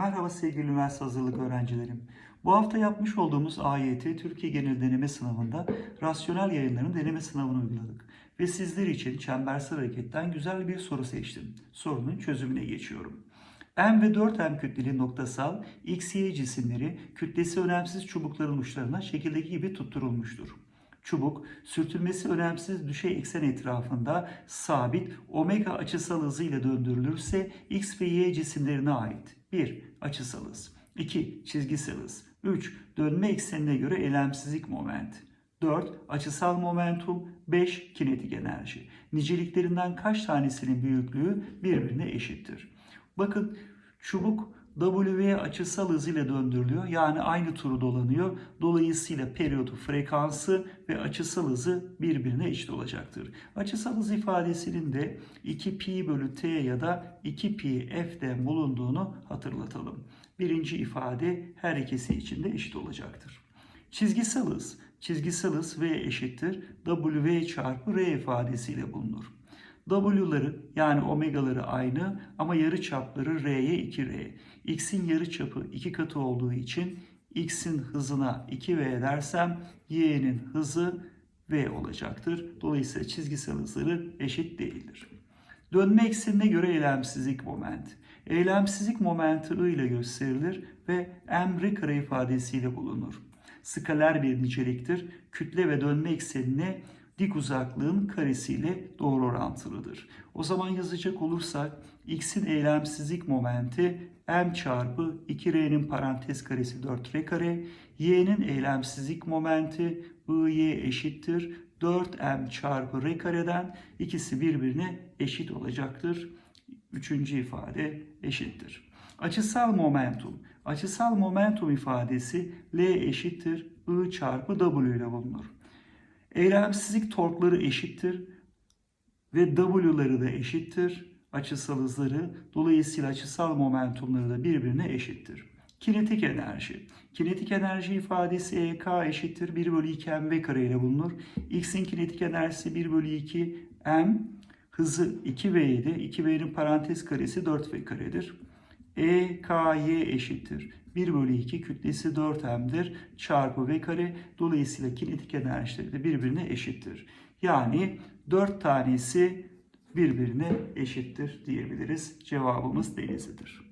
Merhaba sevgili üniversite hazırlık öğrencilerim. Bu hafta yapmış olduğumuz AYT Türkiye Genel Deneme Sınavı'nda rasyonel yayınların deneme sınavını uyguladık. Ve sizler için çembersel hareketten güzel bir soru seçtim. Sorunun çözümüne geçiyorum. M ve 4M kütleli noktasal X, Y cisimleri kütlesi önemsiz çubukların uçlarına şekildeki gibi tutturulmuştur. Çubuk sürtünmesi önemsiz düşey eksen etrafında sabit omega açısal hızı ile döndürülürse X ve Y cisimlerine ait 1. Açısal hız 2. Çizgisel hız 3. Dönme eksenine göre eylemsizlik moment 4. Açısal momentum 5. Kinetik enerji. Niceliklerinden kaç tanesinin büyüklüğü birbirine eşittir? Bakın çubuk W açısal hızıyla döndürülüyor. Yani aynı turu dolanıyor. Dolayısıyla periyodu, frekansı ve açısal hızı birbirine eşit olacaktır. Açısal hız ifadesinin de 2 pi bölü t ya da 2 pi f'den bulunduğunu hatırlatalım. Birinci ifade her ikisi için de eşit olacaktır. Çizgisel hız, çizgisel hız v eşittir w çarpı r ifadesiyle bulunur. W'ları yani omegaları aynı ama yarı çapları R'ye 2R. X'in yarı çapı 2 katı olduğu için X'in hızına 2V dersem Y'nin hızı V olacaktır. Dolayısıyla çizgisel hızları eşit değildir. Dönme eksenine göre eylemsizlik moment. Eylemsizlik momenti I ile gösterilir ve m r kare ifadesiyle bulunur. Skaler bir niceliktir. Kütle ve dönme eksenine dik uzaklığın karesiyle doğru orantılıdır. O zaman yazacak olursak x'in eylemsizlik momenti m çarpı 2r'nin parantez karesi 4r kare, y'nin eylemsizlik momenti y eşittir 4m çarpı r kareden ikisi birbirine eşit olacaktır. Üçüncü ifade eşittir. Açısal momentum. Açısal momentum ifadesi L eşittir I çarpı W ile bulunur. Eylemsizlik torkları eşittir ve W'ları da eşittir. Açısal hızları dolayısıyla açısal momentumları da birbirine eşittir. Kinetik enerji. Kinetik enerji ifadesi EK eşittir 1 bölü 2 mv kare ile bulunur. X'in kinetik enerjisi 1 bölü 2 m. Hızı 2v'de 2v'nin parantez karesi 4v karedir. EKY eşittir. 1 bölü 2 kütlesi 4m'dir çarpı v kare. Dolayısıyla kinetik enerjileri de birbirine eşittir. Yani 4 tanesi birbirine eşittir diyebiliriz. Cevabımız Denizli'dir.